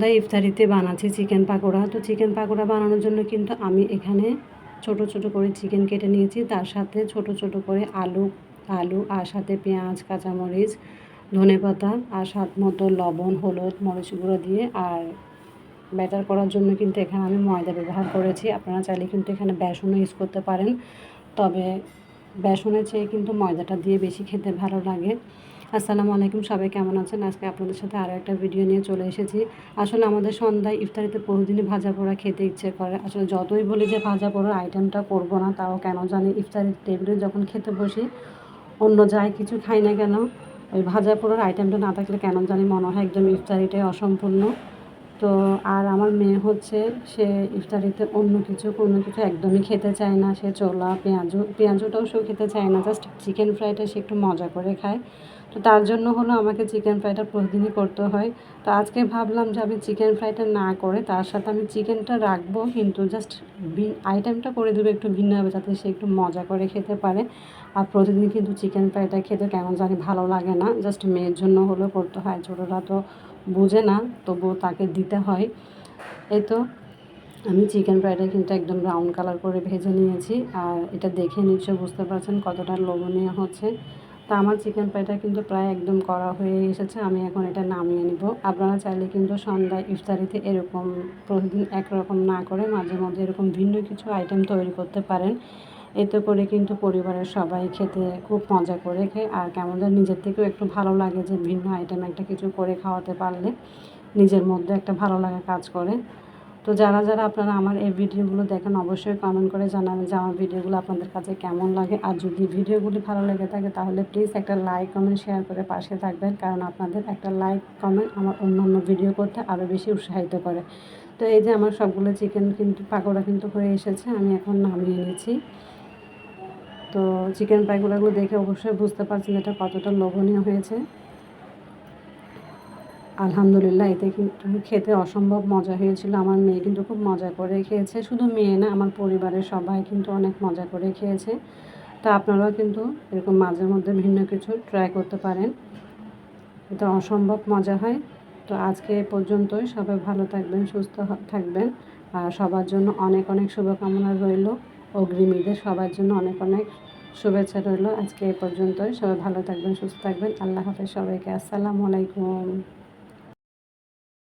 সন্ধ্যায় ইফতারিতে বানাচ্ছি চিকেন পাকোড়া। তো চিকেন পাকোড়া বানানোর জন্য কিন্তু আমি এখানে ছোট ছোট করে চিকেন কেটে নিয়েছি। তার সাথে ছোট ছোট করে আলু আলু আর সাথে পেঁয়াজ, কাঁচামরিচ, ধনে পাতা আর স্বাদ মতো লবণ, হলুদ, মরিচ গুঁড়ো দিয়ে আর ব্যাটার করার জন্য কিন্তু এখানে আমি ময়দা ব্যবহার করেছি। আপনারা চাইলে কিন্তু এখানে বেসনও ইউজ করতে পারেন। তবে বেসনের চেয়ে কিন্তু ময়দাটা দিয়ে বেশি খেতে ভালো লাগে। আসসালামু আলাইকুম, সবাই কেমন আছেন? আজকে আপনাদের সাথে আরও একটা ভিডিও নিয়ে চলে এসেছি। আসলে আমাদের সন্ধ্যায় ইফতারিতে প্রতিদিনই ভাজা পোড়া খেতে ইচ্ছে করে। আসলে যতই বলি যে ভাজা পোড়ার আইটেমটা করব না, তাও কেন জানি ইফতারির টেবিলে যখন খেতে বসি, অন্য যাই কিছু খাই না কেন, ওই ভাজা পোড়ার আইটেমটা না থাকলে কেন জানি মনে হয় একদম ইফতারিটাই অসম্পূর্ণ। তো আর আমার মেয়ে হচ্ছে, সে ইফতারিতে অন্য কিছু, কোনো কিছু একদমই খেতে চায় না। সে চোলা পেঁয়াজু, পেঁয়াজুটাও সেও খেতে চায় না জাস্ট চিকেন ফ্রাইটা সে একটু মজা করে খায়। তো তার জন্য হলো আমাকে চিকেন ফ্রাইটা প্রতিদিনই করতে হয়। তো আজকে ভাবলাম যে আমি চিকেন ফ্রাইটা না করে তার সাথে আমি চিকেনটা রাখব, কিন্তু জাস্ট আইটেমটা করে দেবো একটু ভিন্নভাবে যাতে সে একটু মজা করে খেতে পারে। আর প্রতিদিন কিন্তু চিকেন ফ্রাইটা খেতে কেমন জানি ভালো লাগে না। জাস্ট মেয়ের জন্য হলেও করতে হয়, ছোটোরা তো বুঝে না, তবুও তাকে দিতে হয়। এই তো, আমি চিকেন ফ্রাইটা কিন্তু একদম ব্রাউন কালার করে ভেজে নিয়েছি। আর এটা দেখে নিশ্চয় বুঝতে পারছেন কতটা লোভনীয় হচ্ছে। তা আমার চিকেন ফ্রাইটা কিন্তু প্রায় একদম করা হয়ে এসেছে, আমি এখন এটা নামিয়ে নিব। আপনারা চাইলে কিন্তু সন্ধ্যায় ইফতারিতে এরকম প্রতিদিন একরকম না করে মাঝে মধ্যে এরকম ভিন্ন কিছু আইটেম তৈরি করতে পারেন। এতে করে কিন্তু পরিবারের সবাই খেতে খুব মজা করে খায়, আর কেমন যেন নিজের থেকেও একটু ভালো লাগে যে ভিন্ন আইটেম একটা কিছু করে খাওয়াতে পারলে নিজের মধ্যে একটা ভালো লাগা কাজ করে। তো যারা যারা আপনারা আমার এই ভিডিওগুলো দেখেন, অবশ্যই কমেন্ট করে জানাবেন যে আমার ভিডিওগুলো আপনাদের কাছে কেমন লাগে। আর যদি ভিডিওগুলি ভালো লেগে থাকে, তাহলে প্লিজ একটা লাইক কমেন্ট শেয়ার করে পাশে থাকবেন, কারণ আপনাদের একটা লাইক কমেন্ট আমার অন্য অন্য ভিডিও করতে আরও বেশি উৎসাহিত করে। তো এই যে আমার সবগুলো চিকেন কিন্তু, পাকোড়া কিন্তু হয়ে এসেছে, আমি এখন নামিয়ে নিয়েছি তো চিকেন পাইগুলোগুলো দেখে অবশ্যই বুঝতে পারছেন এটা কতটা লোভনীয় হয়েছে। আলহামদুলিল্লাহ, এতে কিন্তু খেতে অসম্ভব মজা হয়েছিল। আমার মেয়ে কিন্তু খুব মজা করে খেয়েছে। শুধু মেয়ে না, আমার পরিবারের সবাই কিন্তু অনেক মজা করে খেয়েছে। তা আপনারাও কিন্তু এরকম মাঝে মধ্যে ভিন্ন কিছু ট্রাই করতে পারেন। এটা অসম্ভব মজা হয়। তো আজকে এ পর্যন্তই। সবাই ভালো থাকবেন, সুস্থ থাকবেন। আর সবার জন্য অনেক অনেক শুভকামনা রইল। অগ্রিম ঈদের সবার জন্য অনেক অনেক শুভেচ্ছা রইল। আজকে এ পর্যন্তই। সবাই ভালো থাকবেন, সুস্থ থাকবেন। আল্লাহ হাফেজ সবাইকে। আসসালামু আলাইকুম।